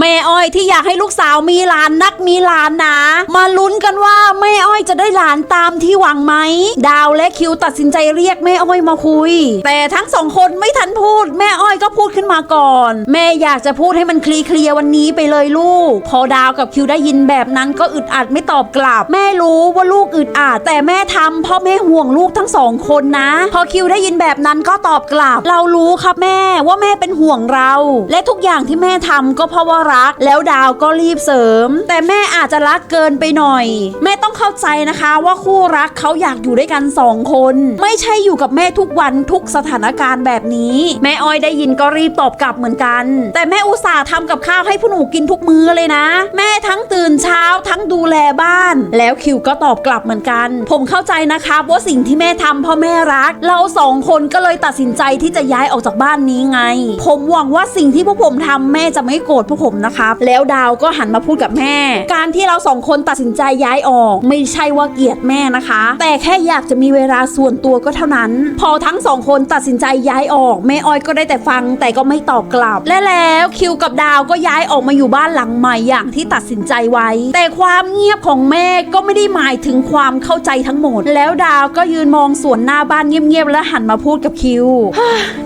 แม่อ้อยที่อยากให้ลูกสาวมีหลานนักมีหลานนะ มาลุ้นกันว่าแม่อ้อยจะได้หลานตามที่หวังไหม ดาวและคิวตัดสินใจเรียกแม่อ้อยมาคุย แต่ทั้งสองคนไม่ทันพูด แม่อ้อยก็พูดขึ้นมาก่อน แม่อยากจะพูดให้มันเคลียร์เคลียวันนี้ไปเลยลูก พอดาวกับคิวได้ยินแบบนั้นก็อึดอัดไม่ตอบกลับ แม่รู้ว่าลูกอึดอัดแต่แม่ทำเพราะแม่ห่วงลูกทั้งสองคนนะ พอคิวได้ยินแบบนั้นก็ตอบกลับ เรารู้ครับแม่ว่าแม่เป็นห่วงเรา และทุกอย่างที่แม่ทำก็เพราะว่ารัก แล้วดาวก็รีบเสริม แต่แม่อาจจะรักเกินไปหน่อย แม่ต้องเข้าใจนะคะว่าคู่รักเขาอยากอยู่ด้วยกันสองคน ไม่ใช่อยู่กับแม่ทุกวันทุกสถานการณ์แบบนี้ แม่อ้อยได้ยินก็รีบตอบกลับเหมือนกัน แต่แม่อุตส่าห์ทำกับข้าวให้ผู้หนูกินทุกมื้อเลยนะ แม่ทั้งตื่นเช้าทั้งดูแลบ้านแล้วคิวก็ตอบกลับเหมือนกัน ผมเข้าใจนะคะว่าสิ่งที่แม่ทำเพราะแม่รัก เราสองคนก็เลยตัดสินใจที่จะย้ายออกจากบ้านนี้ไง ผมหวังว่าสิ่งที่พวกผมทำแม่จะไม่โกรธพวกผมนะครับ แล้วดาวก็หันมาพูดกับแม่ การที่เราสองคนตัดสินใจย้ายออก ไม่ใช่ว่าเกลียดแม่นะคะ แต่แค่อยากจะมีเวลาส่วนตัวก็เท่านั้น พอทั้งสองคนตัดสินใจย้ายออก แม่อ้อยก็ได้แต่ฟังแต่ก็ไม่ตอบกลับ และแล้วคิวกับดาวก็ย้ายออกมาอยู่บ้านหลังใหม่อย่างที่ตัดสินใจไว้ แต่ความเงียบของแม่ก็ไม่ได้หมายถึงความเข้าใจทั้งหมด แล้วดาวก็ยืนมองสวนหน้าบ้านเงียบๆและหันมาพูดกับคิว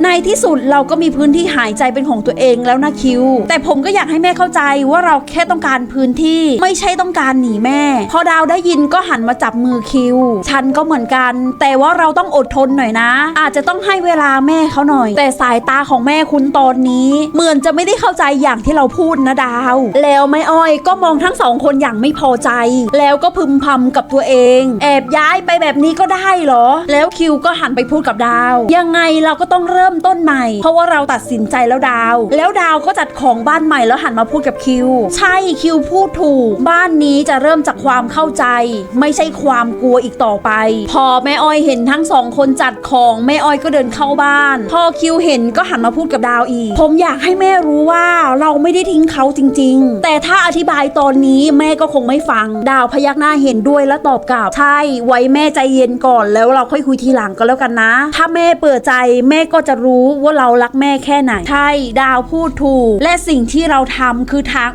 ในที่สุดเราก็มีพื้นที่หายใจเป็นของตัวเองแล้วนะคิว แต่ผมก็อยากให้แม่เข้าใจว่าเราแค่ต้องการพื้นที่ไม่ใช่ต้องการหนีแม่ พอดาวได้ยินก็หันมาจับมือคิว ฉันก็เหมือนกัน แต่ว่าเราต้องอดทนหน่อยนะ อาจจะต้องให้เวลาแม่เขาหน่อย แต่สายตาของแม่คุณตอนนี้ เหมือนจะไม่ได้เข้าใจอย่างที่เราพูดนะดาว แล้วแม่อ้อยก็มองทั้งสองคนอย่างไม่พอใจแล้วก็พึมพำกับตัวเอง แอบย้ายไปแบบนี้ก็ได้เหรอ แล้วคิวก็หันไปพูดกับดาว ยังไงเราก็ต้องเริ่มต้นใหม่ เพราะว่าเราตัดสินใจแล้วดาว แล้วดาวก็จัดของบ้านใหม่แล้วหันมาพูดกับคิว ใช่คิวพูดถูก บ้านนี้จะเริ่มจากความเข้าใจ ไม่ใช่ความกลัวอีกต่อไป พอแม่อ้อยเห็นทั้งสองคนจัดของแม่อ้อยก็เดินเข้าบ้าน พอคิวเห็นก็หันมาพูดกับดาวอีก ผมอยากให้แม่รู้ว่าเราไม่ได้ทิ้งเขาจริง ๆ แต่ถ้าอธิบายตอนนี้แม่ก็คงไม่ฟังดาวพยักหน้าเห็นด้วยและตอบกลับใช่ไว้แม่ใจเย็นก่อนแล้วเราค่อยคุยทีหลังก็แล้วกันนะ ถ้าแม่เปิดใจแม่ก็จะรู้ว่าเรารักแม่แค่ไหน ใช่ดาวพูดถูก และสิ่งที่เราทำคือทาง